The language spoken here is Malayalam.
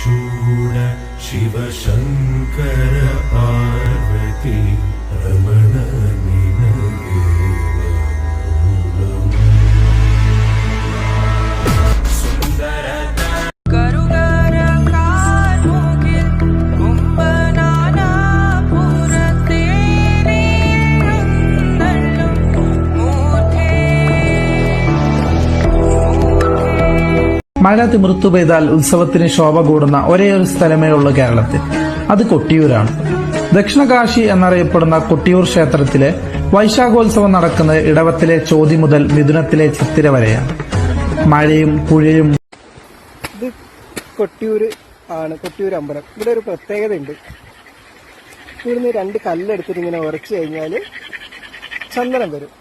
शिवशूर शिवशङ्कर മഴ തിമിർത്തു പെയ്താൽ ഉത്സവത്തിന് ശോഭ കൂടുന്ന ഒരേയൊരു സ്ഥലമേ ഉള്ളൂ കേരളത്തിൽ. അത് കൊട്ടിയൂരാണ്. ദക്ഷിണകാശി എന്നറിയപ്പെടുന്ന കൊട്ടിയൂർ ക്ഷേത്രത്തിലെ വൈശാഖോത്സവം നടക്കുന്നത് ഇടവത്തിലെ ചോതി മുതൽ മിഥുനത്തിലെ ചിത്തിര വരെയാണ്. മഴയും പുഴയും ഇത് കൊട്ടിയൂര് ആണ്. കൊട്ടിയൂർ അമ്പലം. ഇവിടെ ഒരു പ്രത്യേകത ഉണ്ട് ഇവിടുന്ന് രണ്ട് കല്ലെടുത്തിട്ട് ഇങ്ങനെ ഉരച്ചു കഴിഞ്ഞാൽ ചന്ദനം വരും.